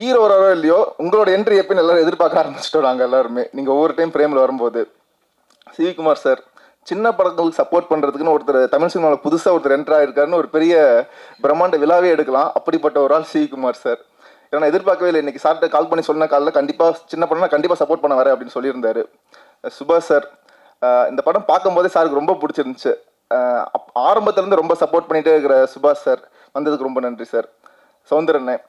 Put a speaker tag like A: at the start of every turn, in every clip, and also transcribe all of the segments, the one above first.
A: Hero வரோ இல்லையோ உங்களோட என்ட்ரி எப்பயும் எல்லாரும் எதிர்பார்க்க ஆரம்பிச்சிட்டோம் நாங்கள் எல்லாருமே. நீங்கள் ஒவ்வொரு டைம் ஃப்ரேமில் வரும்போது. சிவிகுமார் சார் சின்ன படங்களுக்கு சப்போர்ட் பண்ணுறதுக்குன்னு ஒருத்தர் தமிழ் சினிமாவில் புதுசாக ஒருத்தர் என்ட்ரு ஆயிருக்காருன்னு ஒரு பெரிய பிரம்மாண்ட விழாவே எடுக்கலாம். அப்படிப்பட்ட ஒரு ஆள் சிவிகுமார் சார் ஏன்னா எதிர்பார்க்கவே இல்லை. இன்னைக்கு சார்கிட்ட கால் பண்ணி சொன்ன காலில் கண்டிப்பாக சின்ன படம்னா கண்டிப்பாக சப்போர்ட் பண்ண வரேன் அப்படின்னு சொல்லியிருந்தாரு. சுபாஷ் சார் இந்த படம் பார்க்கும்போதே சாருக்கு ரொம்ப பிடிச்சிருந்துச்சு. ஆரம்பத்துலேருந்து அப்- ரொம்ப சப்போர்ட் பண்ணிகிட்டே இருக்கிற சுபாஷ் சார் வந்ததுக்கு ரொம்ப நன்றி சார் சௌந்தரண்ணே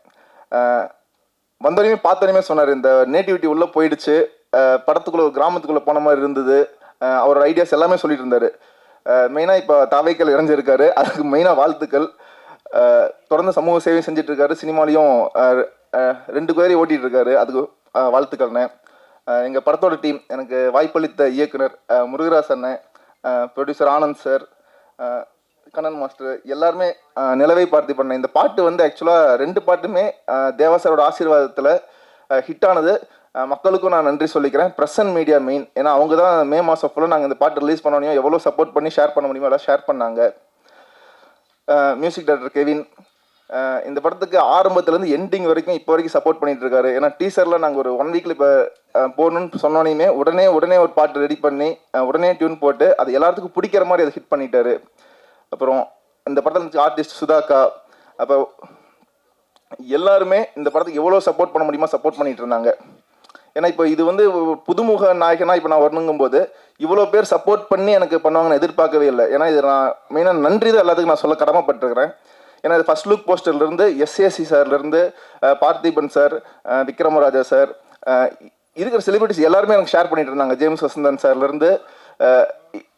A: வந்தோடனே பார்த்தோடனே சொன்னார் இந்த நேட்டிவிட்டி உள்ளே போயிடுச்சு. படத்துக்குள்ளே ஒரு கிராமத்துக்குள்ளே போன மாதிரி இருந்தது. அவரோட ஐடியாஸ் எல்லாமே சொல்லிட்டு இருந்தார். மெயினாக இப்போ தாவைக்கல் இறஞ்சிருக்காரு. அதுக்கு மெயினாக வாழ்த்துக்கள். தொடர்ந்து சமூக சேவை செஞ்சுட்டு இருக்காரு சினிமாலையும் ரெண்டு பேரையும் ஓட்டிகிட்டு இருக்காரு அதுக்கு ஆஹ் வாழ்த்துக்கள்ண்ணே. எங்கள் படத்தோட டீம் எனக்கு வாய்ப்பளித்த இயக்குனர் ஆஹ் முருகராஜ் அண்ணன் producer Anand sir Kannan master எல்லாருமே நிலவை பார்த்தி பண்ண இந்த பாட்டு வந்து ஆக்சுவலாக ரெண்டு பாட்டுமே தேவாசரோட ஆசீர்வாதத்தில் ஹிட் ஆனது. மக்களுக்கும் நான் நன்றி சொல்லிக்கிறேன். பிரசன்ட் மீடியா மெயின் ஏன்னா அவங்க தான் மே மாதம் ஃபுல்லாக நாங்கள் இந்த பாட்டு ரிலீஸ் பண்ணோனையும் எவ்வளோ சப்போர்ட் பண்ணி ஷேர் பண்ண முடியுமோ எல்லாம் ஷேர் பண்ணாங்க. மியூசிக் டைரக்டர் கெவின் இந்த படத்துக்கு ஆரம்பத்துலேருந்து எண்டிங் வரைக்கும் இப்போ வரைக்கும் சப்போர்ட் பண்ணிட்டு இருக்காரு. ஏன்னா டீசரில் நாங்கள் ஒரு ஒன் வீக்கில் இப்போ போகணும்னு சொன்னோனையுமே உடனே உடனே ஒரு பாட்டு ரெடி பண்ணி உடனே டியூன் போட்டு அது எல்லாத்துக்கும் பிடிக்கிற மாதிரி அதை ஹிட் பண்ணிட்டாரு. அப்புறம் இந்த படத்தில் ஆர்டிஸ்ட் சுதாக்கா அப்போ எல்லாருமே இந்த படத்துக்கு எவ்வளோ சப்போர்ட் பண்ண முடியுமோ சப்போர்ட் பண்ணிட்டு இருந்தாங்க. ஏன்னா இப்போ இது வந்து புதுமுக நாயகனா இப்போ நான் வரணுங்கும் போது இவ்வளோ பேர் சப்போர்ட் பண்ணி எனக்கு பண்ணுவாங்கன்னு எதிர்பார்க்கவே இல்லை. ஏன்னா இது நான் மெயினாக நன்றி தான் எல்லாத்துக்கும் நான் சொல்ல கடமைப்பட்டிருக்கிறேன். ஏன்னா இது ஃபர்ஸ்ட் லுக் போஸ்டர்லேருந்து எஸ்ஏசி சார்லேருந்து பார்த்திபன் சார் விக்ரமராஜா சார் இருக்கிற செலிபிரிட்டிஸ் எல்லாருமே எனக்கு ஷேர் பண்ணிட்டு இருந்தாங்க. ஜேம்ஸ் வசந்தன் சார்லேருந்து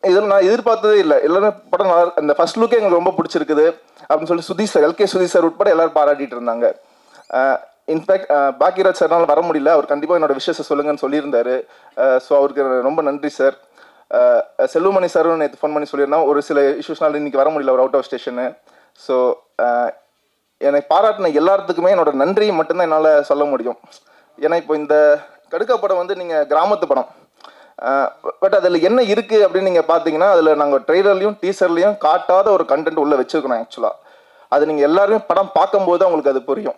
A: இதில் நான் எதிர்பார்த்ததே இல்லை. எல்லாருமே படம் நல்லா அந்த ஃபர்ஸ்ட் லுக்கே எங்களுக்கு ரொம்ப பிடிச்சிருக்குது. அப்படின்னு சொல்லி Sudhish sir LK Sudhish sir உட்பட எல்லாரும் பாராட்டிட்டு இருந்தாங்க. இன்ஃபேக்ட் பாக்கியராஜ் சார்னால வர முடியல. அவர் கண்டிப்பாக என்னோட விஷயத்தை சொல்லுங்கன்னு சொல்லியிருந்தாரு. ஸோ அவருக்கு ரொம்ப நன்றி சார் செல்வமணி சாரும் நேற்று ஃபோன் பண்ணி சொல்லியிருந்தோம் ஒரு சில இஷ்யூஸ்னால இன்னைக்கு வர முடியல ஒரு அவுட் ஆஃப் ஸ்டேஷனு ஸோ எனக்கு பாராட்டின எல்லாத்துக்குமே என்னோட நன்றி மட்டும்தான் என்னால் சொல்ல முடியும். ஏன்னா இப்போ இந்த கடுக்க படம் வந்து நீங்கள் கிராமத்து படம். பட் அதில் என்ன இருக்குது அப்படின்னு நீங்கள் பார்த்தீங்கன்னா அதில் நாங்கள் ட்ரெய்லர்லையும் டீசர்லையும் காட்டாத ஒரு கண்டென்ட் உள்ளே வச்சுருக்கணும் ஆக்சுவலாக அது நீங்கள் எல்லாருமே படம் பார்க்கும்போது உங்களுக்கு அது புரியும்.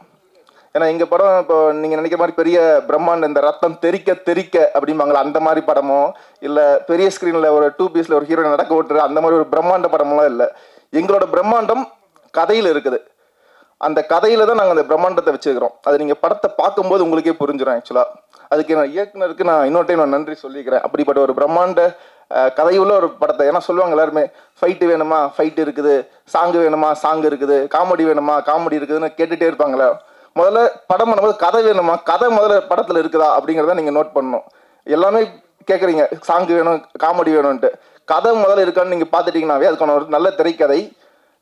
A: ஏன்னா எங்கள் படம் இப்போ நீங்கள் நினைக்கிற மாதிரி பெரிய பிரம்மாண்ட இந்த ரத்தம் தெறிக்க தெறிக்க அப்படிம்பாங்களா? அந்த மாதிரி படமோ இல்லை பெரிய ஸ்க்ரீனில் ஒரு டூ பீஸில் ஒரு ஹீரோயின் நடக்க ஓட்டுற அந்த மாதிரி ஒரு பிரம்மாண்ட படமெல்லாம் இல்லை. எங்களோட பிரம்மாண்டம் கதையில் இருக்குது. அந்த கதையில தான் நாங்கள் அந்த பிரம்மாண்டத்தை வச்சுக்கிறோம் அது நீங்கள் படத்தை பார்க்கும்போது உங்களுக்கே புரிஞ்சிடும் ஆக்சுவலாக அதுக்கு நான் இயக்குனருக்கு நான் இன்னொரு டைம் நான் நன்றி சொல்லிக்கிறேன். அப்படிப்பட்ட ஒரு பிரம்மாண்ட கதையுள்ள ஒரு படத்தை ஏன்னா சொல்லுவாங்க எல்லாருமே ஃபைட்டு வேணுமா? ஃபைட் இருக்குது. சாங்கு வேணுமா? சாங் இருக்குது. காமெடி வேணுமா? காமெடி இருக்குதுன்னு கேட்டுகிட்டே இருப்பாங்களே முதல்ல படம் பண்ணும்போது கதை வேணுமா? கதை முதல்ல படத்தில் இருக்குதா? அப்படிங்கிறத நீங்கள் நோட் பண்ணணும். எல்லாமே கேட்குறீங்க சாங்கு வேணும் காமெடி வேணும்ன்ட்டு. கதை முதல்ல இருக்கான்னு நீங்கள் பார்த்துட்டீங்கன்னாவே அதுக்கான ஒரு நல்ல திரைக்கதை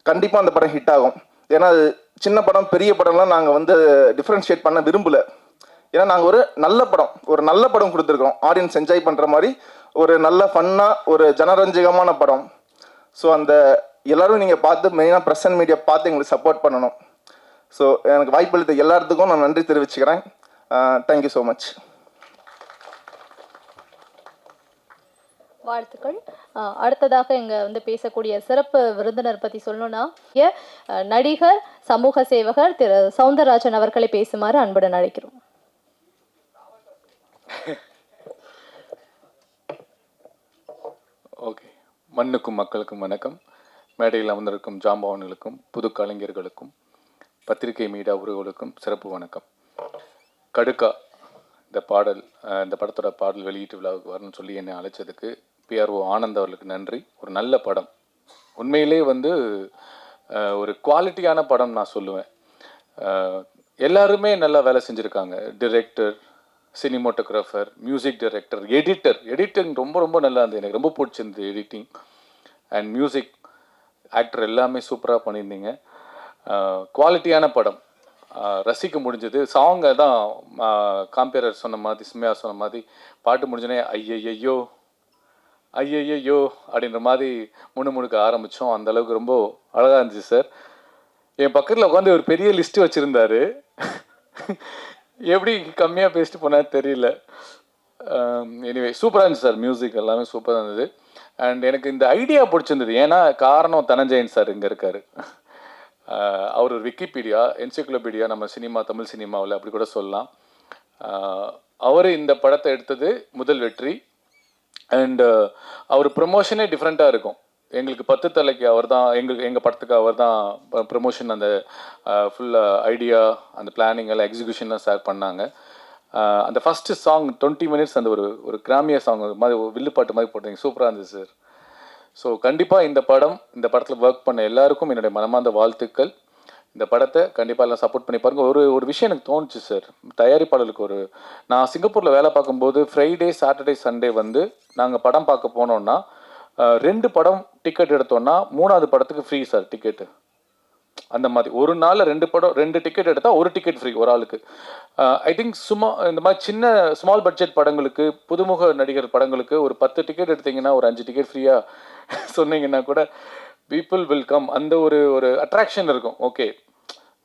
A: கண்டிப்பாக அந்த படம் ஹிட் ஆகும். ஏன்னா அது சின்ன படம் பெரிய படம்லாம் நாங்கள் வந்து டிஃப்ரென்ஷியேட் பண்ண விரும்பல. ஏன்னா நாங்கள் ஒரு நல்ல படம் ஒரு நல்ல படம் கொடுத்துருக்கோம் ஆடியன்ஸ் என்ஜாய் பண்ணுற மாதிரி ஒரு நல்ல ஃபன்னாக ஒரு ஜனரஞ்சகமான படம். ஸோ அந்த எல்லோரும் நீங்கள் பார்த்து மெயினாக ப்ரெசன்ட் மீடியா பார்த்து எங்களுக்கு சப்போர்ட் பண்ணணும். ஸோ எனக்கு வாய்ப்பளித்த எல்லாத்துக்கும் நான் நன்றி தெரிவிச்சுக்கிறேன். தேங்க்யூ ஸோ மச்
B: வாழ்த்துக்கள். அடுத்ததாக இங்கே வந்து பேசக்கூடிய சிறப்பு விருந்தினர் பற்றி சொல்லணும்னா நடிகர் சமூக சேவகர் திரு சவுந்தரராஜன் அவர்களை பேசுமாறு அன்புடன் அழைக்கிறோம்.
C: ஓகே. மண்ணுக்கும் மக்களுக்கும் வணக்கம். மேடையில் அமர்ந்திருக்கும் ஜாம்பவன்களுக்கும் புது கலைஞர்களுக்கும் பத்திரிகை மீடியா உறவுகளுக்கும் சிறப்பு வணக்கம். கடுக்கா இந்த பாடல் இந்த படத்தோட பாடல் வெளியீட்டு விழாவுக்கு வரணும்னு சொல்லி என்னை அழைச்சதுக்கு பிஆர்ஓ ஆனந்த் அவர்களுக்கு நன்றி. ஒரு நல்ல படம். உண்மையிலே வந்து ஒரு குவாலிட்டியான படம் நான் சொல்லுவேன். எல்லாருமே நல்லா வேலை செஞ்சுருக்காங்க. Director cinematographer music director editor editing ரொம்ப ரொம்ப நல்லா இருந்தது. எனக்கு ரொம்ப பிடிச்சிருந்தது எடிட்டிங் அண்ட் மியூசிக் ஆக்டர் எல்லாமே சூப்பராக பண்ணியிருந்தீங்க. குவாலிட்டியான படம். ரசிக்க முடிஞ்சது. சாங்கை தான் காம்பேரர் சொன்ன மாதிரி சிம்மையா சொன்ன மாதிரி பாட்டு முடிஞ்சோடனே ஐயையோ ஐயையோ அப்படின்ற மாதிரி முணுமுணுக்க ஆரம்பித்தோம் அந்தளவுக்கு ரொம்ப அழகாக இருந்துச்சு சார். என் பக்கத்தில் உட்காந்து ஒரு பெரிய லிஸ்ட் வச்சுருந்தாரு. எப்படி கம்மியாக பேசிட்டு போனால் தெரியல. எனிவே சூப்பராக இருந்துச்சு சார் மியூசிக் எல்லாமே சூப்பராக இருந்தது. அண்ட் எனக்கு இந்த ஐடியா பிடிச்சிருந்தது. ஏன்னா காரணம் தனஞ்சயன் சார் இங்கே இருக்காரு. அவர் ஒரு விக்கிபீடியா என்சைக்ளோபீடியா நம்ம சினிமா தமிழ் சினிமாவில் அப்படி கூட சொல்லலாம். அவர் இந்த படத்தை எடுத்தது முதல் வெற்றி. அண்ட் அவர் ப்ரொமோஷனே டிஃப்ரெண்ட்டாக இருக்கும். எங்களுக்கு பத்து தலைக்கு அவர் தான் எங்களுக்கு எங்கள் படத்துக்கு அவர் தான் ப்ரொமோஷன் அந்த uh, ஃபுல் ஐடியா uh, அந்த பிளானிங் எல்லாம் எக்ஸிக்யூஷன்லாம் ஷேர் பண்ணாங்க. Uh, அந்த ஃபஸ்ட்டு சாங் டுவெண்ட்டி மினிட்ஸ் அந்த ஒரு ஒரு கிராமிய சாங் மாதிரி ஒரு வில்லுப்பாட்டு மாதிரி போட்டீங்க. சூப்பராக இருந்துச்சு சார் ஸோ கண்டிப்பாக இந்த படம் இந்த படத்தில் ஒர்க் பண்ண எல்லாருக்கும் என்னுடைய மனமார்ந்த வாழ்த்துக்கள். இந்த படத்தை கண்டிப்பாக எல்லாம் சப்போர்ட் பண்ணி பாருங்கள் ஒரு ஒரு விஷயம் எனக்கு தோணுச்சு சார் தயாரிப்பாளருக்கு ஒரு நான் சிங்கப்பூரில் வேலை பார்க்கும்போது ஃப்ரைடே சாட்டர்டே சண்டே வந்து நாங்கள் படம் பார்க்க போனோம்னா ரெண்டு படம் டிக்கெட் எடுத்தோன்னா மூணாவது படத்துக்கு ஃப்ரீ சார் டிக்கெட்டு அந்த மாதிரி. ஒரு நாளில் ரெண்டு படம் ரெண்டு டிக்கெட் எடுத்தால் ஒரு டிக்கெட் ஃப்ரீ ஒரு ஆளுக்கு. ஐ திங்க் சும்மா இந்த மாதிரி சின்ன ஸ்மால் பட்ஜெட் படங்களுக்கு புதுமுக நடிகர் படங்களுக்கு ஒரு பத்து டிக்கெட் எடுத்தீங்கன்னா ஒரு அஞ்சு டிக்கெட் ஃப்ரீயாக சொன்னீங்கன்னா கூட பீப்புள் வில் கம் அந்த ஒரு ஒரு அட்ராக்ஷன் இருக்கும். ஓகே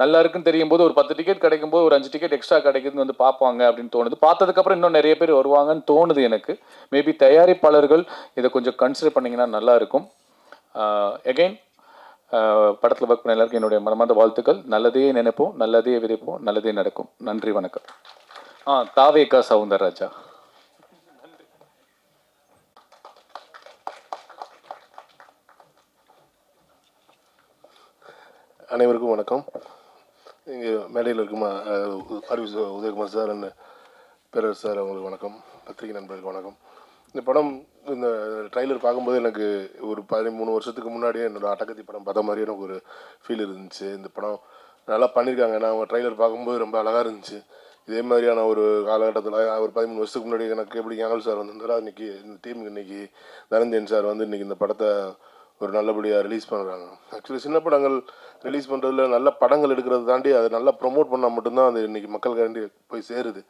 C: நல்லா இருக்குன்னு தெரியும் போது ஒரு பத்து டிக்கெட் கிடைக்கும் போது ஒரு அஞ்சு டிக்கெட் எக்ஸ்ட்ரா கிடைக்குதுன்னு வந்து பார்ப்பாங்க அப்படின்னு தோணுது. பார்த்ததுக்கப்புறம் இன்னும் நிறைய பேர் வருவாங்கன்னு தோணுது எனக்கு. மேபி தயாரிப்பாளர்கள் இதை கொஞ்சம் கன்சிடர் பண்ணிங்கன்னா நல்லா இருக்கும். எகைன் படத்தில் ஒர்க் பண்ண எல்லாருக்கும் என்னுடைய மனமார்ந்த வாழ்த்துக்கள். நல்லதே நினைப்போம் நல்லதே விதைப்போம் நல்லதே நடக்கும். நன்றி வணக்கம். ஆ தாவேகா சவுந்தரராஜா.
D: அனைவருக்கும் வணக்கம். இங்கே மேடையில் இருக்கும் Arivu Udhayakumar sir and bearer sir அவங்களுக்கு வணக்கம். பத்திரிகை நண்பர்களுக்கு வணக்கம். இந்த படம் இந்த ட்ரைலர் பார்க்கும்போது எனக்கு ஒரு பதிமூணு வருஷத்துக்கு முன்னாடியே என்னோடய அட்டகத்தி படம் பார்த்த மாதிரி எனக்கு ஒரு ஃபீல் இருந்துச்சு. இந்த படம் நல்லா பண்ணியிருக்காங்க. நான் அவங்க ட்ரைலர் பார்க்கும்போது ரொம்ப அழகாக இருந்துச்சு. இதே மாதிரியான ஒரு காலகட்டத்தில் ஒரு பதிமூணு வருஷத்துக்கு முன்னாடி எனக்கு எப்படி ஞானல் சார் வந்திருந்தாரோ இன்றைக்கி இந்த டீமுக்கு இன்னைக்கு தனஞ்சயன் சார் வந்து இன்னைக்கு இந்த படத்தை ஒரு நல்லபடியாக ரிலீஸ் பண்ணுறாங்க ஆக்சுவலி சின்ன படங்கள் ரிலீஸ் பண்ணுறதுல நல்ல படங்கள் எடுக்கிறத தாண்டி அதை நல்லா ப்ரொமோட் பண்ணால் மட்டும்தான் அது இன்றைக்கி மக்களுக்காண்டி போய் சேருது.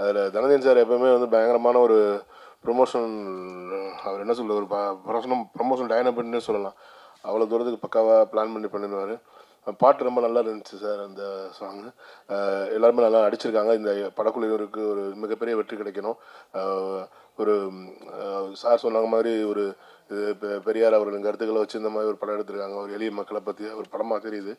D: அதில் தனஞ்சயன் சார் எப்பவுமே வந்து பயங்கரமான ஒரு ப்ரொமோஷன் அவர் என்ன சொல்ல ஒரு ப்ரொமோஷன் ப்ரொமோஷன் டைனப்னு சொல்லலாம். அவ்வளோ தூரத்துக்கு பக்காவாக பிளான் பண்ணி பண்ணிடுவார். பாட்டு ரொம்ப நல்லா இருந்துச்சு சார் அந்த சாங்கு எல்லாருமே நல்லா அடிச்சிருக்காங்க இந்த படக்குழுவினருக்கு ஒரு மிகப்பெரிய வெற்றி கிடைக்கணும். ஒரு சார் சொன்னாங்க மாதிரி ஒரு இது பெ- பெரியார் அவர்களின் கருத்துக்களை வச்சு இந்த மாதிரி ஒரு படம் எடுத்திருக்காங்க. ஒரு எளிய மக்களை பற்றி ஒரு படமாக தெரியுது.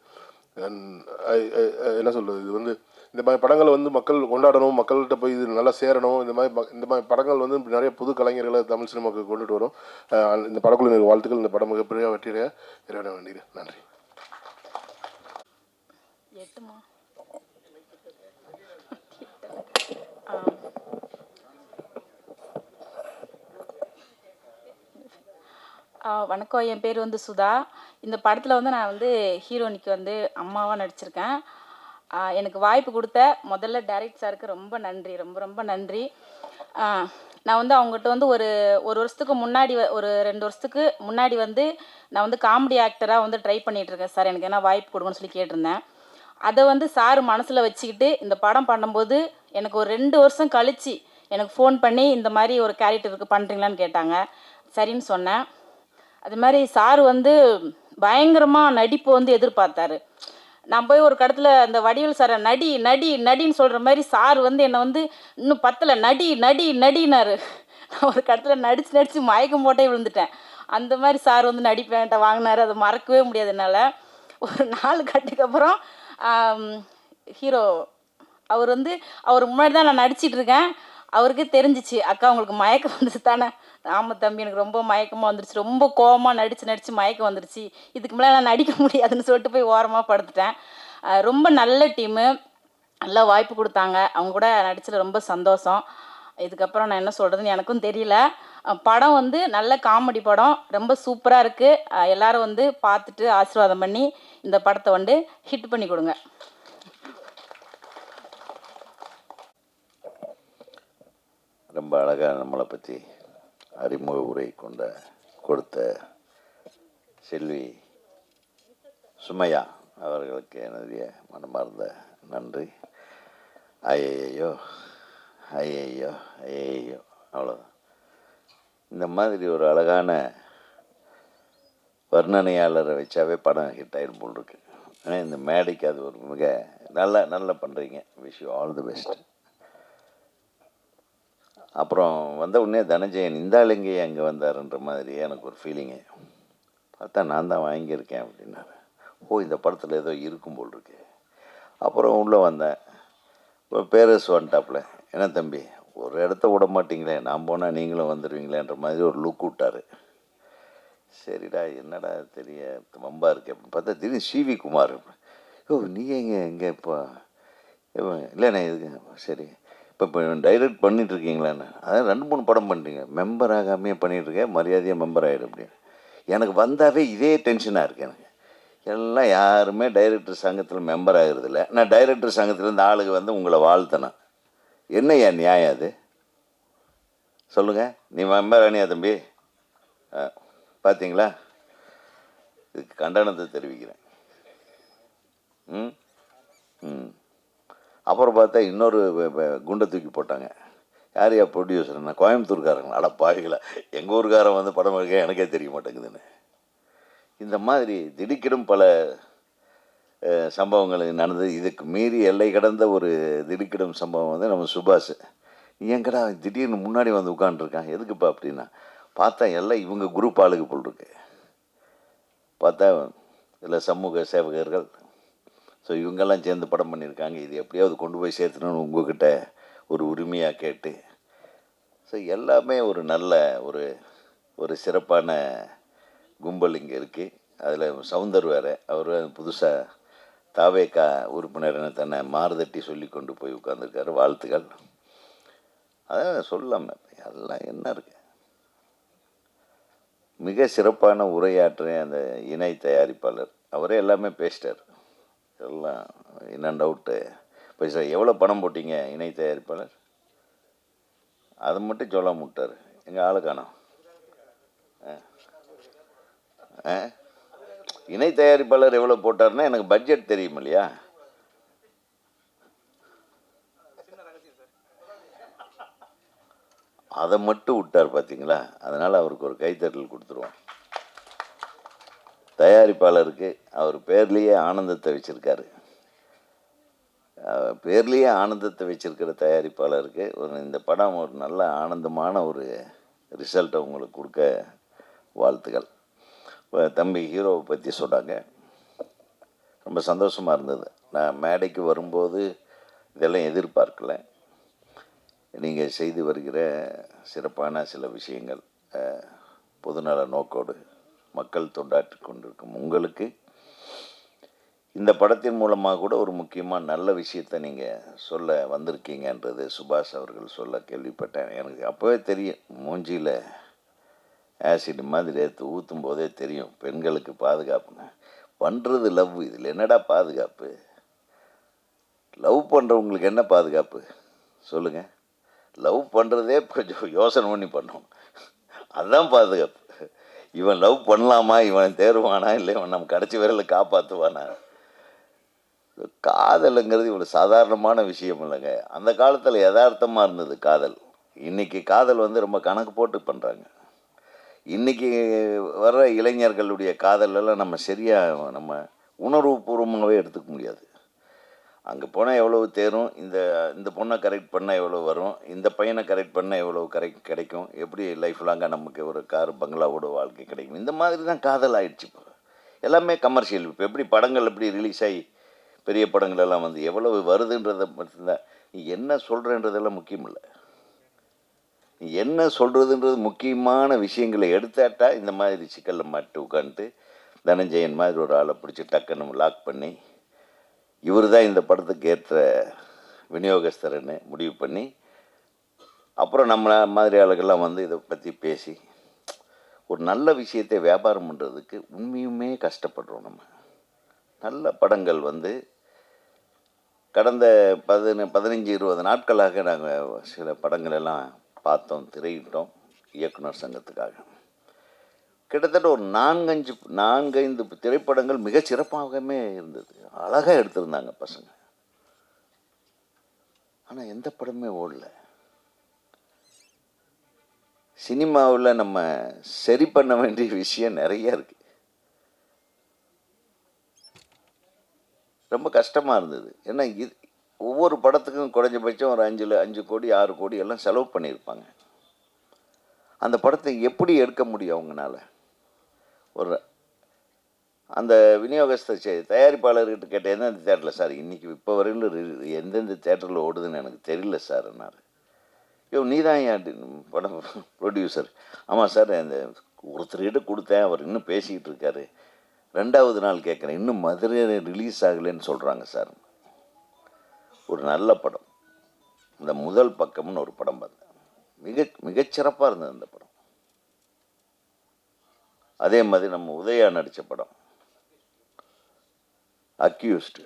D: என்ன சொல்கிறது இது வந்து இந்த மாதிரி படங்களை வந்து மக்கள் கொண்டாடணும் மக்கள்கிட்ட போய் இது நல்லா சேரணும். இந்த மாதிரி ம- இந்த மாதிரி படங்கள் வந்து நிறைய புது கலைஞர்களை தமிழ் சினிமாவுக்கு கொண்டுட்டு வரும். இந்த படக்குழுவினர் வாழ்த்துக்கள். இந்த படம் மிகப்பெரிய வெற்றியாக இறைவன வேண்டியது நன்றி.
E: எட்டுமா? வணக்கம். என் பேர் வந்து சுதா. இந்த படத்தில் வந்து நான் வந்து ஹீரோனிக்கு வந்து அம்மாவாக நடிச்சிருக்கேன். எனக்கு வாய்ப்பு கொடுத்த முதல்ல டேரக்ட் சாருக்கு ரொம்ப நன்றி. ரொம்ப ரொம்ப நன்றி. நான் வந்து அவங்ககிட்ட வந்து ஒரு ஒரு வருஷத்துக்கு முன்னாடி வ- ஒரு ரெண்டு வருஷத்துக்கு முன்னாடி வந்து நான் வந்து காமெடி ஆக்டராக வந்து ட்ரை இருக்கேன் சார். எனக்கு என்ன வாய்ப்பு கொடுங்கன்னு சொல்லி கேட்டிருந்தேன். அதை வந்து சார் மனசில் வச்சுக்கிட்டு இந்த படம் பண்ணும்போது எனக்கு ஒரு ரெண்டு வருஷம் கழித்து எனக்கு ஃபோன் பண்ணி இந்த மாதிரி ஒரு கேரக்டருக்கு பண்ணுறீங்களான்னு கேட்டாங்க. சரின்னு சொன்னேன். அது மாதிரி சார் வந்து பயங்கரமாக நடிப்பு வந்து எதிர்பார்த்தாரு. நான் போய் ஒரு கடத்தில் அந்த வடிவில் சாரை நடி நடி நடின்னு சொல்கிற மாதிரி சார் வந்து என்னை வந்து இன்னும் பத்தில் நடி நடி நடினாரு நான் ஒரு கடத்தில் நடித்து நடித்து மயக்கம் போட்டே விழுந்துட்டேன். அந்த மாதிரி சார் வந்து நடிப்பேன்ட்ட வாங்கினார். அதை மறக்கவே முடியாது என்னால். ஒரு நாலு கட்டுக்கு அப்புறம் ஹீரோ அவர் வந்து அவர் முன்னாடி தான் நான் நடிச்சிட்டு இருக்கேன். அவருக்கே தெரிஞ்சிச்சு அக்கா உங்களுக்கு மயக்கம் வந்துச்சு தானே ஆமாம் தம்பி எனக்கு ரொம்ப மயக்கமாக வந்துருச்சு. ரொம்ப கோவமாக நடித்து நடித்து மயக்கம் வந்துருச்சு. இதுக்கு மேலே நான் நடிக்க முடியாதுன்னு சொல்லிட்டு போய் ஓரமாக படுத்துட்டேன். ரொம்ப நல்ல டீமு. நல்லா வாய்ப்பு கொடுத்தாங்க. அவங்க கூட நடிச்சது ரொம்ப சந்தோஷம். இதுக்கப்புறம் நான் என்ன சொல்கிறதுன்னு எனக்கும் தெரியல. படம் வந்து நல்ல காமெடி படம். ரொம்ப சூப்பராக இருக்குது எல்லாரும் வந்து பார்த்துட்டு ஆசீர்வாதம் பண்ணி இந்த படத்தை வந்து ஹிட் பண்ணி கொடுங்க.
F: ரொம்ப அழகாக நம்மளை பற்றி அறிமுக உரை கொண்ட கொடுத்த செல்வி சுமையா அவர்களுக்கு என்னுடைய மனமார்ந்த நன்றி. ஐயையோ ஐயையோ ஐயையோ அவ்வளோதான் இந்த மாதிரி ஒரு அழகான வர்ணனையாளரை வச்சாவே படம் ஹிட் ஆயிரும் போல் இருக்கு. ஆனால் இந்த மேடைக்கு அது ஒரு மிக நல்லா நல்லா பண்ணுறீங்க wish you all the best அப்புறம் வந்த உடனே தனஞ்சயன் இந்த ஆளுங்கே அங்கே வந்தாருன்ற மாதிரி எனக்கு ஒரு ஃபீலிங்கு பார்த்தா நான் தான் வாங்கியிருக்கேன் அப்படின்னாரு. ஓ இந்த படத்தில் ஏதோ இருக்கும் போல் இருக்கு. அப்புறம் உள்ளே வந்தேன். இப்போ பேரஸ் வந்துட்டாப்புல. என்ன தம்பி ஒரு இடத்த விட மாட்டீங்களே. நான் போனால் நீங்களும் வந்துடுவீங்களேன்ற மாதிரி ஒரு லுக் விட்டாரு. சரிடா என்னடா தெரிய மம்பா இருக்கு. அப்படின்னு பார்த்தா திடீர் சிவி குமார். ஓ நீ எங்கே எங்கே இப்போ? இல்லைண்ணே இதுக்கு சரி. இப்போ இப்போ டைரக்ட் பண்ணிட்டு இருக்கீங்களான்னு அதான் ரெண்டு மூணு படம் பண்ணுறீங்க மெம்பர் ஆகாமையே பண்ணிட்டு இருக்கேன் மரியாதையாக மெம்பர் ஆகிடும் அப்படின்னு. எனக்கு வந்தாவே இதே டென்ஷனாக இருக்குது எனக்கு. எல்லாம் யாருமே டைரக்டர் சங்கத்தில் மெம்பர் ஆகிறதில்ல. நான் டைரக்டர் சங்கத்தில் இந்த ஆளுக்கு வந்து உங்களை வாழ்த்தணும். என்னய்யா நியாயம் அது? சொல்லுங்கள் நீ மெம்பர் ஆனியா தம்பி? ஆ, பார்த்தீங்களா இதுக்கு கண்டனத்தை தெரிவிக்கிறேன். ம்? அப்புறம் பார்த்தா இன்னொரு குண்டை தூக்கி போட்டாங்க. யார் யா ப்ரொடியூசர்னா கோயம்புத்தூர்காரங்களா? அட பாவிகளா. எங்கள் ஊருக்காரன் வந்து படம் எடுக்க எனக்கே தெரிய மாட்டேங்குதுன்னு. இந்த மாதிரி திடுக்கிடும் பல சம்பவங்கள் நடந்தது. இதுக்கு மீறி எல்லை கடந்த ஒரு திடுக்கிடும் சம்பவம் வந்து நம்ம சுபாஷ். நீ எங்கடா திடீர்னு முன்னாடி வந்து உட்காந்துருக்கான் எதுக்குப்பா அப்படின்னா பார்த்தா எல்லாம் இவங்க குரூப் ஆளுக்கு போல் இருக்கு. பார்த்தா இதில் சமூக சேவகர்கள் ஸோ இவங்கெல்லாம் சேர்ந்து படம் பண்ணியிருக்காங்க. இது எப்படியாவது கொண்டு போய் சேர்த்துனு உங்ககிட்ட ஒரு உரிமையாக கேட்டு ஸோ எல்லாமே ஒரு நல்ல ஒரு ஒரு சிறப்பான கும்பல் இங்கே இருக்குது அதில் சவுந்தர் வேறு அவர் புதுசாக தாவேக்கா உறுப்பினர் தன்னை மாறுதட்டி சொல்லி கொண்டு போய் உட்காந்துருக்காரு வாழ்த்துக்கள். அதான் சொல்லாம எல்லாம் என்ன இருக்கு? மிக சிறப்பான உரையாற்றிய அந்த இணை தயாரிப்பாளர். அவரே எல்லாமே பேசிட்டார். எல்லாம் என்ன டவுட்டு இப்போ சார் எவ்வளோ பணம் போட்டீங்க இணை தயாரிப்பாளர்? அதை மட்டும் சொல்ல முட்டார். எங்கள் ஆளு ஆ. ஆ. இணை தயாரிப்பாளர் எவ்வளோ போட்டார்னா எனக்கு பட்ஜெட் தெரியும் இல்லையா? அதை மட்டும் விட்டார் பார்த்தீங்களா அதனால் அவருக்கு ஒரு கைத்தட்டல் கொடுத்துருவோம். தயாரிப்பாளருக்கு அவர் பேர்லேயே ஆனந்தத்தை வச்சுருக்காரு. பேர்லேயே ஆனந்தத்தை வச்சுருக்கிற தயாரிப்பாளருக்கு ஒரு இந்த படம் ஒரு நல்ல ஆனந்தமான ஒரு ரிசல்ட்டை உங்களுக்கு கொடுக்க வாழ்த்துக்கள். இப்போ தம்பி ஹீரோவை பற்றி சொன்னாங்க. ரொம்ப சந்தோஷமாக இருந்தது. நான் மேடைக்கு வரும்போது இதெல்லாம் எதிர்பார்க்கல. நீங்கள் செய்து வருகிற சிறப்பான சில விஷயங்கள் பொதுநல நோக்கோடு மக்கள் தொண்டாற்றி கொண்டிருக்கும். உங்களுக்கு இந்த படத்தின் மூலமாக கூட ஒரு முக்கியமான நல்ல விஷயத்தை நீங்கள் சொல்ல வந்திருக்கீங்கன்றது சுபாஷ் அவர்கள் சொல்ல கேள்விப்பட்டேன். எனக்கு அப்போவே தெரியும் மூஞ்சியில் ஆசிட் மாதிரி எடுத்து ஊற்றும் போதே தெரியும் பெண்களுக்கு பாதுகாப்புன்னு. பண்ணுறது லவ் இதில் என்னடா பாதுகாப்பு? லவ் பண்ணுறவங்களுக்கு என்ன பாதுகாப்பு? சொல்லுங்கள் லவ் பண்ணுறதே கொஞ்சம் யோசனை பண்ணி பண்ணணும் அதுதான் பாதுகாப்பு. இவன் லவ் பண்ணலாமா? இவன் தேர்வானா இல்லை இவன் நம்ம கடைசி விரலில் காப்பாற்றுவானா காதலுங்கிறது இவ்வளோ சாதாரணமான விஷயம் இல்லைங்க. அந்த காலத்தில் யதார்த்தமாக இருந்தது காதல். இன்றைக்கி காதல் வந்து ரொம்ப கணக்கு போட்டு பண்ணுறாங்க இன்றைக்கி வர்ற இளைஞர்களுடைய காதலெல்லாம் நம்ம சரியாக நம்ம உணர்வுபூர்வமாகவே எடுத்துக்க முடியாது. அங்கே போனால் எவ்வளவு தேரும் இந்த இந்த பொண்ணை கரெக்ட் பண்ணால் எவ்வளோ வரும் இந்த பையனை கரெக்ட் பண்ணால் எவ்வளோ கரெக்ட் கிடைக்கும் எப்படி லைஃப் லாங்காக நமக்கு ஒரு கார் பங்களாவோட வாழ்க்கை கிடைக்கும். இந்த மாதிரி தான் காதல் ஆயிடுச்சு இப்போ. எல்லாமே கமர்ஷியல் இப்போ எப்படி படங்கள் எப்படி ரிலீஸ் ஆகி பெரிய படங்கள் எல்லாம் வந்து எவ்வளவு வருதுன்றதை மட்டும்தான். நீ என்ன சொல்கிறன்றதெல்லாம் முக்கியம் இல்லை. நீ என்ன சொல்கிறதுன்றது முக்கியமான விஷயங்களை எடுத்தாட்டா இந்த மாதிரி சிக்கலில் மாட்டு உட்காந்துட்டு தனஞ்சயன் மாதிரி ஒரு ஆளை பிடிச்சி டக்குன்னு லாக் பண்ணி இவர் தான் இந்த படத்துக்கு ஏற்ற விநியோகஸ்தர்னு முடிவு பண்ணி அப்புறம் நம்ம மாதிரி ஆளுக்கெல்லாம் வந்து இதை பற்றி பேசி ஒரு நல்ல விஷயத்தை வியாபாரம் பண்ணுறதுக்கு உண்மையுமே கஷ்டப்படுறோம் நம்ம. நல்ல படங்கள் வந்து கடந்த பதின பதினஞ்சு இருபது நாட்களாக நாங்கள் சில படங்களெல்லாம் பார்த்தோம் திரையிட்டோம் இயக்குனர் சங்கத்துக்காக. கிட்டத்தட்ட ஒரு நான்கஞ்சு நான்கைந்து திரைப்படங்கள் மிக சிறப்பாகவே இருந்தது. அழகாக எடுத்திருந்தாங்க பசங்க. ஆனால் எந்த படமே ஓடல. சினிமாவில் நம்ம சரி பண்ண வேண்டிய விஷயம் நிறைய இருக்கு. ரொம்ப கஷ்டமாக இருந்தது. ஏன்னா இது ஒவ்வொரு படத்துக்கும் குறைஞ்சபட்சம் ஒரு அஞ்சு அஞ்சு கோடி ஆறு கோடி எல்லாம் செலவு பண்ணியிருப்பாங்க. அந்த படத்தை எப்படி எடுக்க முடியும் அவங்களால ஒரு அந்த விநியோகஸ்த தயாரிப்பாளர்கிட்ட கேட்டேன் எந்தெந்த தேட்டரில் சார்? இன்றைக்கி இப்போ வரையிலும் எந்தெந்த தேட்டரில் ஓடுதுன்னு எனக்கு தெரியல சார்னாரு ஐயோ நீ தான் ஏன் படம் ப்ரொடியூசர் ஆமாம் சார் அந்த ஒருத்தர்கிட்ட கொடுத்தேன் அவர் இன்னும் பேசிக்கிட்டு இருக்காரு. ரெண்டாவது நாள் கேட்குறேன் இன்னும் மதுரை ரிலீஸ் ஆகலைன்னு சொல்கிறாங்க சார். ஒரு நல்ல படம். இந்த முதல் பக்கம்னு ஒரு படம் பார்த்தேன். மிக மிகச்சிறப்பாக இருந்தது அந்த படம். அதே மாதிரி நம்ம உதயா நடித்த படம். அக்யூஸ்டு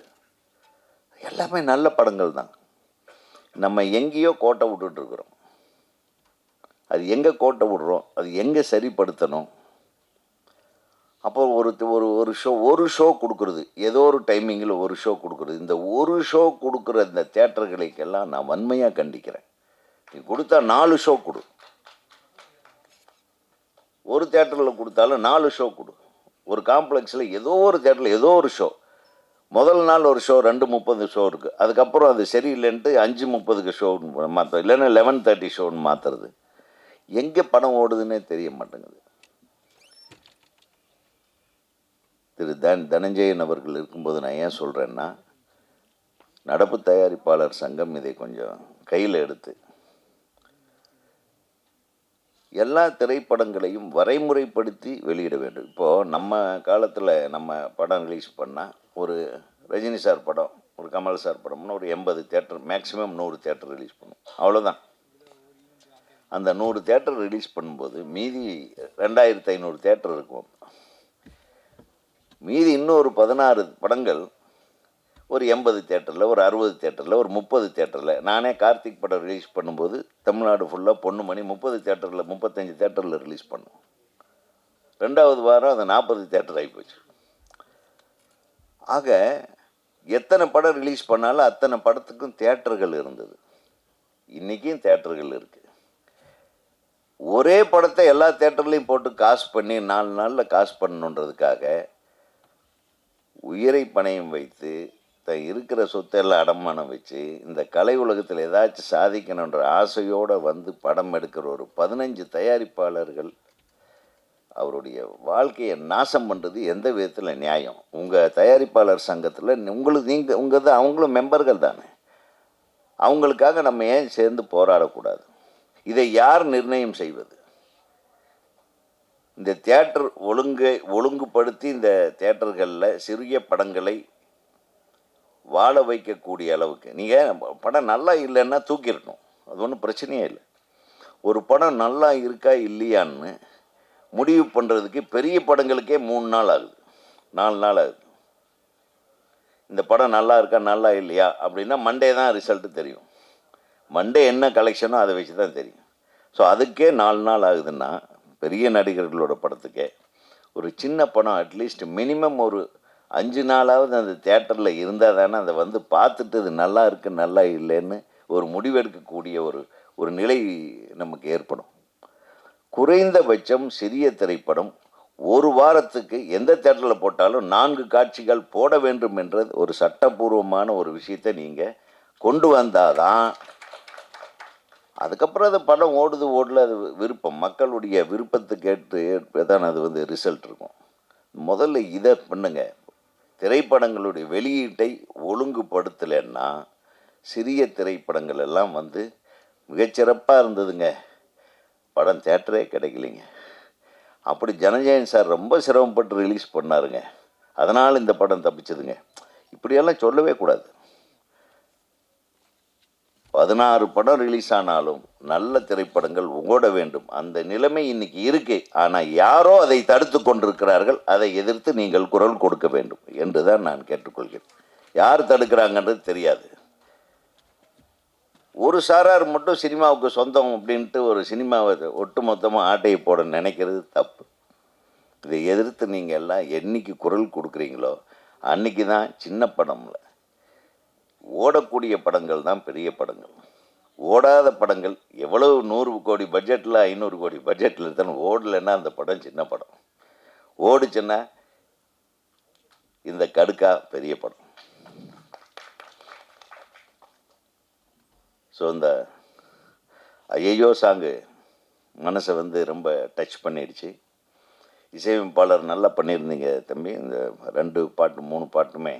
F: எல்லாமே நல்ல படங்கள் தான். நம்ம எங்கேயோ கோட்டை விட்டுட்ருக்குறோம் அது எங்கே கோட்டை விடுறோம்? அது எங்கே சரிப்படுத்தணும்? அப்போ ஒரு ஒரு ஒரு ஷோ ஒரு ஷோ கொடுக்குறது. ஏதோ ஒரு டைமிங்கில் ஒரு ஷோ கொடுக்குறது. இந்த ஒரு ஷோ கொடுக்குற இந்த தேட்டர்களுக்கெல்லாம் நான் வன்மையாக கண்டிக்கிறேன். நீ கொடுத்தா நாலு ஷோ கொடு. ஒரு தேட்டரில் கொடுத்தாலும் நாலு ஷோ கொடு. ஒரு காம்ப்ளெக்ஸில் ஏதோ ஒரு தேட்டரில் ஏதோ ஒரு ஷோ முதல் நாள் ஒரு ஷோ ரெண்டு முப்பது ஷோ இருக்குது அதுக்கப்புறம் அது சரியில்லைன்ட்டு அஞ்சு முப்பதுக்கு ஷோன்னு மாற்ற இல்லைன்னா லெவன் தேர்ட்டி ஷோன்னு மாற்றுறது எங்கே படம் ஓடுதுன்னே தெரிய மாட்டேங்குது. திரு தன் தனஞ்சயன் அவர்கள் இருக்கும்போது நான் ஏன் சொல்கிறேன்னா நடப்பு தயாரிப்பாளர் சங்கம் இதை கொஞ்சம் கையில் எடுத்து எல்லா திரைப்படங்களையும் வரைமுறைப்படுத்தி வெளியிட வேண்டும். இப்போது நம்ம காலத்தில் நம்ம படம் ரிலீஸ் பண்ணால் ஒரு ரஜினி சார் படம் ஒரு கமல் சார் படம்னு ஒரு எண்பது தேட்டர் மேக்ஸிமம் நூறு தேட்டர் ரிலீஸ் பண்ணும். அவ்வளோதான் அந்த நூறு தேட்டர் ரிலீஸ் பண்ணும்போது மீதி ரெண்டாயிரத்து ஐநூறு தேட்டர் இருக்கும். மீதி இன்னொரு பதினாறு படங்கள் ஒரு எண்பது தேட்டரில் ஒரு அறுபது தேட்டரில் ஒரு முப்பது தேட்டரில் நானே கார்த்திக் படம் ரிலீஸ் பண்ணும்போது தமிழ்நாடு ஃபுல்லாக பொண்ணு மணி முப்பது தேட்டரில் முப்பத்தஞ்சு தேட்டரில் ரிலீஸ் பண்ணோம். ரெண்டாவது வாரம் அது நாற்பது தேட்டர் ஆகிப்போச்சு ஆக எத்தனை படம் ரிலீஸ் பண்ணாலும் அத்தனை படத்துக்கும் தேட்டர்கள் இருந்தது. இன்றைக்கும் தேட்டர்கள் இருக்குது ஒரே படத்தை எல்லா தேட்டர்லேயும் போட்டு காசு பண்ணி நாலு நாளில் காசு பண்ணணுன்றதுக்காக உயிரை பணையம் வைத்து இருக்கிற சொத்தெல்லாம் அடமானம் வச்சு இந்த கலை உலகத்தில் ஏதாச்சும் சாதிக்கணுன்ற ஆசையோடு வந்து படம் எடுக்கிற ஒரு பதினஞ்சு தயாரிப்பாளர்கள் அவருடைய வாழ்க்கையை நாசம் பண்ணுறது எந்த விதத்தில் நியாயம்? உங்கள் தயாரிப்பாளர் சங்கத்தில் உங்களுக்கு நீங்கள் உங்கள் தான் அவங்களும் மெம்பர்கள் தானே. அவங்களுக்காக நம்ம ஏன் சேர்ந்து போராடக்கூடாது? இதை யார் நிர்ணயம் செய்வது? இந்த தியேட்டர் ஒழுங்கை ஒழுங்குபடுத்தி இந்த தேட்டர்களில் சிறிய படங்களை வாழ வைக்கக்கூடிய அளவுக்கு. நீங்கள் படம் நல்லா இல்லைன்னா தூக்கிடணும். அது ஒன்றும் பிரச்சனையே இல்லை. ஒரு படம் நல்லா இருக்கா இல்லையான்னு முடிவு பண்ணுறதுக்கு பெரிய படங்களுக்கே மூணு நாள் ஆகுது. நாலு நாள் ஆகுது. இந்த படம் நல்லா இருக்கா நல்லா இல்லையா அப்படின்னா மண்டே தான் ரிசல்ட்டு தெரியும். மண்டே என்ன கலெக்ஷனோ அதை வச்சு தான் தெரியும். ஸோ அதுக்கே நாலு நாள் ஆகுதுன்னா பெரிய நடிகர்களோட படத்துக்கே ஒரு சின்ன படம் அட்லீஸ்ட் மினிமம் ஒரு அஞ்சு நாளாவது அந்த தேட்டரில் இருந்தால் தானே அதை வந்து பார்த்துட்டு அது நல்லா இருக்குது நல்லா இல்லைன்னு ஒரு முடிவெடுக்கக்கூடிய ஒரு ஒரு நிலை நமக்கு ஏற்படும். குறைந்தபட்சம் சிறிய திரைப்படம் ஒரு வாரத்துக்கு எந்த தேட்டரில் போட்டாலும் நான்கு காட்சிகள் போட வேண்டும் என்ற ஒரு சட்டப்பூர்வமான ஒரு விஷயத்தை நீங்கள் கொண்டு வந்தால் தான் அதுக்கப்புறம் அது படம் ஓடுது ஓடல அது விருப்பம். மக்களுடைய விருப்பத்துக்கு ஏற்று தான் அது வந்து ரிசல்ட் இருக்கும். முதல்ல இதை பண்ணுங்கள் திரைப்படங்களுடைய வெளியீட்டை ஒழுங்குபடுத்தலைன்னா சிறிய திரைப்படங்கள் எல்லாம் வந்து மிகச்சிறப்பாக இருந்ததுங்க. படம் தேட்டரே கிடைக்கலைங்க. அப்படி ஜனஜயன் சார் ரொம்ப சிரமப்பட்டு ரிலீஸ் பண்ணாருங்க. அதனால் இந்த படம் தப்பிச்சதுங்க. இப்படியெல்லாம் சொல்லவே கூடாது. பதினாறு படம் ரிலீஸ் ஆனாலும் நல்ல திரைப்படங்கள் ஓட வேண்டும். அந்த நிலைமை இன்னைக்கு இருக்கு. ஆனால் யாரோ அதை தடுத்து கொண்டிருக்கிறார்கள். அதை எதிர்த்து நீங்கள் குரல் கொடுக்க வேண்டும் என்று தான் நான் கேட்டுக்கொள்கிறேன். யார் தடுக்கிறாங்கன்றது தெரியாது. ஒரு சாரார் மட்டும் சினிமாவுக்கு சொந்தம் அப்படின்ட்டு ஒரு சினிமாவை ஒட்டு மொத்தமாக ஆட்டையை போட நினைக்கிறது தப்பு. இதை எதிர்த்து நீங்கள் எல்லாம் என்னைக்கு குரல் கொடுக்குறீங்களோ அன்னைக்கு தான் சின்ன படம்ல. ஓடக்கூடிய படங்கள் தான் பெரிய படங்கள். ஓடாத படங்கள். எவ்வளவு நூறு கோடி பட்ஜெட்டில் ஐநூறு கோடி பட்ஜெட்டில் இருந்தாலும் ஓடலைன்னா அந்த படம் சின்ன படம். ஓடுச்சுன்னா இந்த கடுக்கா பெரிய படம். ஸோ இந்த ஐயோ சாங்கு மனசை வந்து ரொம்ப டச் பண்ணிடுச்சு. இசையமைப்பாளர் நல்லா பண்ணியிருந்தீங்க தம்பி. இந்த ரெண்டு பாட்டு மூணு பாட்டுமே.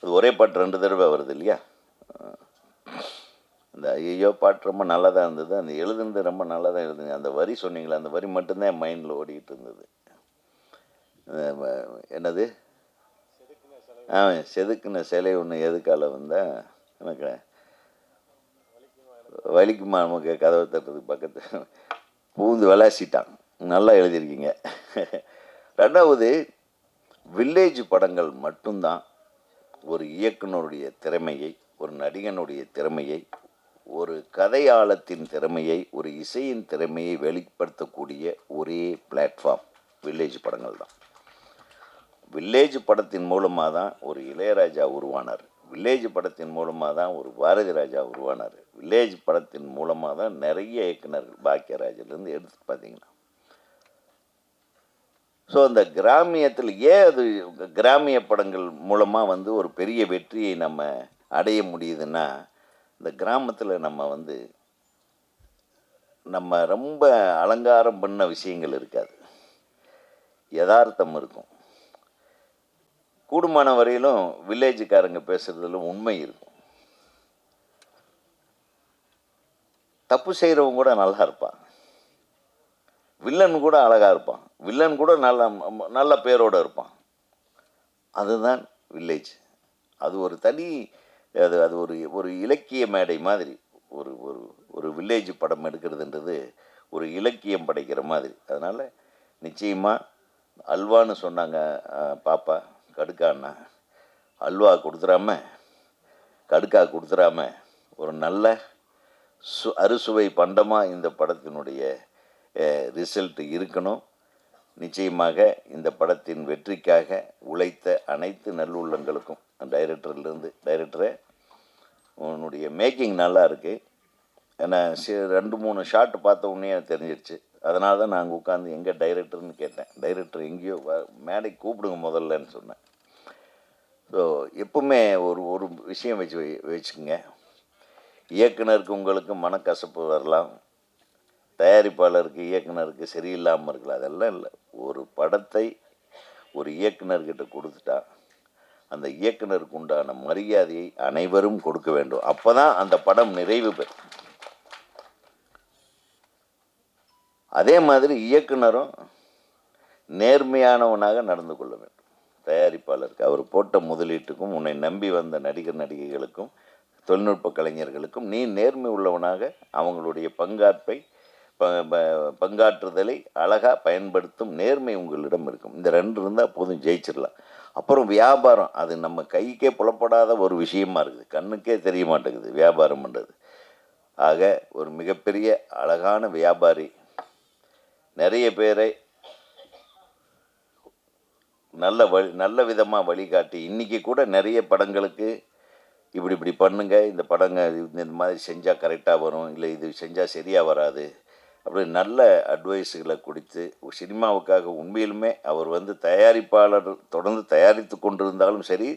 F: அது ஒரே பாட்டு ரெண்டு தடவை வருது இல்லையா? அந்த ஐயோ பாட்டு ரொம்ப நல்லதாக இருந்தது. அந்த எழுதுனது ரொம்ப நல்லதாக தான் எழுதுங்க அந்த வரி சொன்னீங்களே அந்த வரி மட்டும்தான் என் மைண்டில் ஓடிக்கிட்டு இருந்தது. என்னது? ஆ செதுக்குன சிலை ஒன்று எதுக்கால வந்தால் எனக்கு வலிக்குமா நமக்கு கதவை தட்டுறதுக்கு பக்கத்து? பூந்து விளாசிட்டான். நல்லா எழுதியிருக்கீங்க. ரெண்டாவது வில்லேஜ் படங்கள் மட்டும்தான் ஒரு இயக்குனருடைய திறமையை ஒரு நடிகனுடைய திறமையை ஒரு கதையாளத்தின் திறமையை ஒரு இசையின் திறமையை வெளிப்படுத்தக்கூடிய ஒரே பிளாட்ஃபார்ம் வில்லேஜ் படங்கள் தான். வில்லேஜ் படத்தின் மூலமாக தான் ஒரு இளையராஜா உருவானார். வில்லேஜ் படத்தின் மூலமாக தான் ஒரு பாரதி ராஜா உருவானார். வில்லேஜ் படத்தின் மூலமாக தான் நிறைய இயக்குனர்கள் பாக்கியராஜிலேருந்து எடுத்து பார்த்தீங்கன்னா. ஸோ அந்த கிராமியத்தில் ஏன் அது கிராமிய படங்கள் மூலமாக வந்து ஒரு பெரிய வெற்றியை நம்ம அடைய முடியுதுன்னா இந்த கிராமத்தில் நம்ம வந்து நம்ம ரொம்ப அலங்காரம் பண்ண விஷயங்கள் இருக்காது. யதார்த்தம் இருக்கும். கூடுமான வரையிலும் வில்லேஜுக்காரங்க பேசுகிறதுல உண்மை இருக்கும். தப்பு செய்கிறவங்க கூட நல்லா இருப்பான். வில்லன் கூட அழகாக இருப்பான். வில்லன் கூட நல்ல நல்ல பேரோடு இருப்பான். அதுதான் வில்லேஜ். அது ஒரு தனி அது அது ஒரு ஒரு இலக்கிய மேடை மாதிரி. ஒரு ஒரு ஒரு வில்லேஜ் படம் எடுக்கிறதுன்றது ஒரு இலக்கியம் படைக்கிற மாதிரி. அதனால் நிச்சயமாக அல்வான்னு சொன்னாங்க பாப்பா கடுக்கான்னா அல்வா கொடுத்துடாம கடுக்கா கொடுத்துடாம ஒரு நல்ல சு அறுசுவை பண்டமாக இந்த படத்தினுடைய ரிசல்ட் இருக்கணும். நிச்சயமாக இந்த படத்தின் வெற்றிக்காக உழைத்த அனைத்து நல்லுள்ளங்களுக்கும் டைரக்டர்லேருந்து டைரக்டரே உன்னுடைய மேக்கிங் நல்லா இருக்குது ஏன்னா ரெண்டு மூணு ஷாட் பார்த்த உடனே எனக்கு தெரிஞ்சிருச்சு. அதனால தான் நாங்கள் உட்காந்து எங்கே டைரக்டர்னு கேட்டேன். டைரக்டர் எங்கேயோ மேடை மேடைக்கு கூப்பிடுங்க முதல்லன்னு சொன்னேன். ஸோ எப்பவுமே ஒரு ஒரு விஷயம் வச்சு வை- வச்சுக்கோங்க. இயக்குனருக்கு உங்களுக்கு மனக்கசப்பு வரலாம். தயாரிப்பாளருக்கு இயக்குனருக்கு சரியில்லாமல் இருக்கலாம் அதெல்லாம் இல்லை. ஒரு படத்தை ஒரு இயக்குனர்கிட்ட கொடுத்துட்டா அந்த இயக்குனருக்கு உண்டான மரியாதையை அனைவரும் கொடுக்க வேண்டும். அப்போ தான் அந்த படம் நிறைவு பெறும். அதே மாதிரி இயக்குனரும் நேர்மையானவனாக நடந்து கொள்ள வேண்டும். தயாரிப்பாளருக்கு அவர் போட்ட முதலீட்டுக்கும் உன்னை நம்பி வந்த நடிகர் நடிகைகளுக்கும் தொழில்நுட்ப கலைஞர்களுக்கும் நீ நேர்மை உள்ளவனாக அவங்களுடைய பங்காற்பை பங்காற்றுதலை அழகாக பயன்படுத்தும் நேர்மை உங்களிடம் இருக்கும். இந்த ரெண்டு இருந்தால் போதும் ஜெயிச்சிடலாம் அப்புறம் வியாபாரம் அது நம்ம கைக்கே புலப்படாத ஒரு விஷயமா இருக்குது. கண்ணுக்கே தெரிய மாட்டேங்குது வியாபாரம் பண்ணுறது ஆக ஒரு மிகப்பெரிய அழகான வியாபாரி நிறைய பேரை நல்ல வழி நல்ல விதமாக வழிகாட்டி இன்றைக்கி கூட நிறைய படங்களுக்கு இப்படி இப்படி பண்ணுங்க. இந்த படங்க இந்த இந்த மாதிரி செஞ்சால் கரெக்டாக வரும் இல்லை இது செஞ்சால் சரியாக வராது. அப்படி நல்ல அட்வைஸுகளை கொடுத்து சினிமாவுக்காக உண்மையிலுமே அவர் வந்து தயாரிப்பாளர் தொடர்ந்து தயாரித்து கொண்டிருந்தாலும் சரி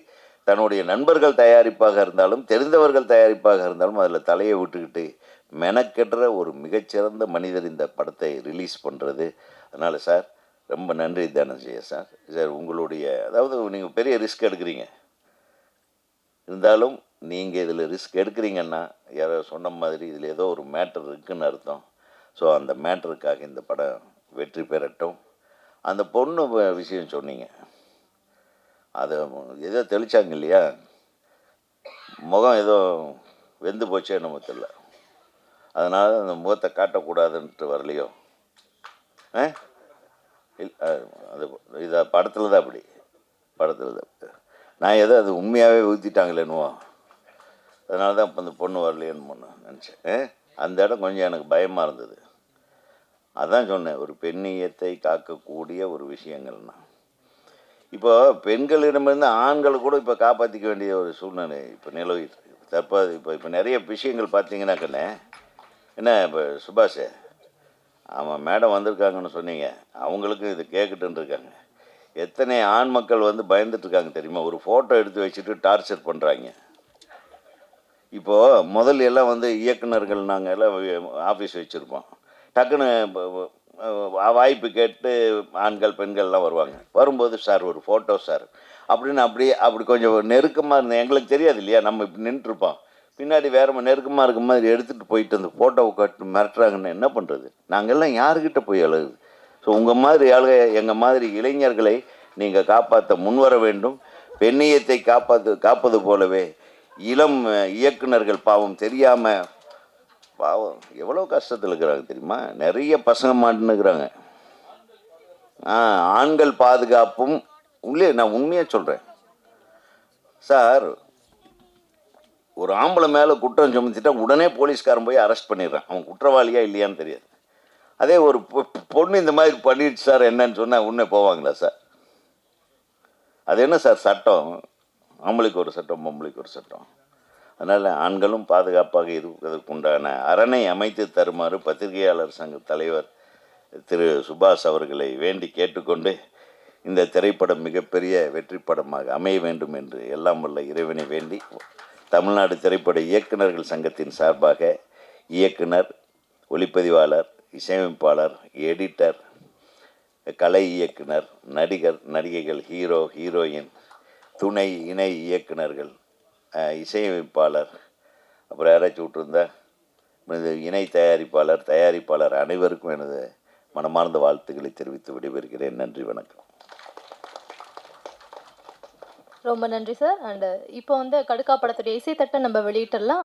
F: தன்னுடைய நண்பர்கள் தயாரிப்பாக இருந்தாலும் தெரிந்தவர்கள் தயாரிப்பாக இருந்தாலும் அதில் தலையை விட்டுக்கிட்டு மெனக்கெடுற ஒரு மிகச்சிறந்த மனிதர் இந்த படத்தை ரிலீஸ் பண்ணுறது அதனால் சார் ரொம்ப நன்றி தனஞ்சய சார். சார் உங்களுடைய அதாவது நீங்கள் பெரிய ரிஸ்க் எடுக்கிறீங்க. இருந்தாலும் நீங்கள் இதில் ரிஸ்க் எடுக்கிறீங்கன்னா யாரோ சொன்ன மாதிரி இதில் ஏதோ ஒரு மேட்டர் இருக்குதுன்னு அர்த்தம். ஸோ அந்த மேட்டருக்காக இந்த படம் வெற்றி பெறட்டும். அந்த பொண்ணு விஷயம் சொன்னீங்க. அதை ஏதோ தெளிச்சாங்க இல்லையா? முகம் ஏதோ வெந்து போச்சே நம்ம தெரியல. அதனால் அந்த முகத்தை காட்டக்கூடாதுன்ட்டு வரலையோ? ஆ? அது இது படத்தில் தான் அப்படி. படத்தில் தான் நான் ஏதோ அது உண்மையாகவே ஊற்றிட்டாங்களேன்னுவோ அதனால தான் இப்போ அந்த பொண்ணு வரலையேன்னு பொண்ணு நினச்சேன். அந்த இடம் கொஞ்சம் எனக்கு பயமாக இருந்தது. அதான் சொன்னேன் ஒரு பெண்ணியத்தை காக்கக்கூடிய ஒரு விஷயங்கள்னா. இப்போ பெண்களிடமிருந்து ஆண்களை கூட இப்போ காப்பாற்றிக்க வேண்டிய ஒரு சூழ்நிலை இப்போ நிலவிட்டு தற்போது இப்போ இப்போ நிறைய விஷயங்கள் பார்த்தீங்கன்னாக்கண்ணே என்ன இப்போ சுபாஷே ஆமாம் மேடம் வந்திருக்காங்கன்னு சொன்னீங்க. அவங்களுக்கும் இது கேட்கட்டுன்னு இருக்காங்க. எத்தனை ஆண் மக்கள் வந்து பயந்துட்டு இருக்காங்க தெரியுமா? ஒரு ஃபோட்டோ எடுத்து வச்சுட்டு டார்ச்சர் பண்ணுறாங்க இப்போது முதல்ல எல்லாம் வந்து இயக்குனர்கள் நாங்கள் எல்லாம் ஆஃபீஸ் வச்சுருப்போம். டக்குன்னு வாய்ப்பு கேட்டு ஆண்கள் பெண்கள்லாம் வருவாங்க. வரும்போது சார் ஒரு ஃபோட்டோ சார். அப்படின்னு அப்படியே அப்படி கொஞ்சம் நெருக்கமாக இருந்தேன் எங்களுக்கு தெரியாது இல்லையா? நம்ம இப்படி நின்றுருப்போம். பின்னாடி வேற நெருக்கமாக இருக்க மாதிரி எடுத்துகிட்டு போயிட்டு அந்த ஃபோட்டோவை கட்டு மிரட்டுறாங்கன்னு என்ன பண்ணுறது நாங்கள்லாம் யாருக்கிட்ட போய் அழுகுது? ஸோ உங்கள் மாதிரி ஆளுக எங்கள் மாதிரி இளைஞர்களை நீங்கள் காப்பாற்ற முன்வர வேண்டும். பெண்ணியத்தை காப்பாற்று காப்பது போலவே இளம் இயக்குநர்கள் இயக்குனர்கள் பாவம் தெரியாமல் பாவம் எவ்வளோ கஷ்டத்தில் இருக்கிறாங்க தெரியுமா? நிறைய பசங்க மாட்டுனுக்குறாங்க ஆ ஆண்கள் பாதுகாப்பும் உள்ளே நான் உண்மையாக சொல்கிறேன் சார் ஒரு ஆம்பளை மேலே குற்றம் சுமத்திட்டா உடனே போலீஸ்காரன் போய் அரெஸ்ட் பண்ணிடுறான். அவன் குற்றவாளியா இல்லையான்னு தெரியாது. அதே ஒரு பொ- பொண்ணு இந்த மாதிரி பண்ணிடுச்சு சார் என்னன்னு சொன்னால் உடனே போவாங்களா சார்? அது என்ன சார் சட்டம்? ஆம்பளைக்கு ஒரு சட்டம் பொம்பளைக்கு ஒரு சட்டம். அதனால் ஆண்களும் பாதுகாப்பாக இருப்பதற்கு உண்டான அரணை அமைத்து தருமாறு பத்திரிகையாளர் சங்க தலைவர் திரு சுபாஷ் அவர்களை வேண்டி கேட்டுக்கொண்டு இந்த திரைப்படம் மிகப்பெரிய வெற்றி படமாக அமைய வேண்டும் என்று எல்லாம் வல்ல இறைவனை வேண்டி தமிழ்நாடு திரைப்பட இயக்குநர்கள் சங்கத்தின் சார்பாக இயக்குனர் ஒளிப்பதிவாளர் இசையமைப்பாளர் எடிட்டர் கலை இயக்குனர் நடிகர் நடிகைகள் ஹீரோ ஹீரோயின் துணை இணை இயக்குனர்கள் இசையமைப்பாளர் அப்புறம் யாராச்சும் விட்டுருந்தா எனது இணை தயாரிப்பாளர் தயாரிப்பாளர் அனைவருக்கும் எனது மனமார்ந்த வாழ்த்துக்களை தெரிவித்து விடைபெறுகிறேன். நன்றி வணக்கம்.
B: ரொம்ப நன்றி சார். அண்ட் இப்போ வந்து கடுக்கா படத்துடைய இசைத்தட்டை நம்ம வெளியிட்டுடலாம்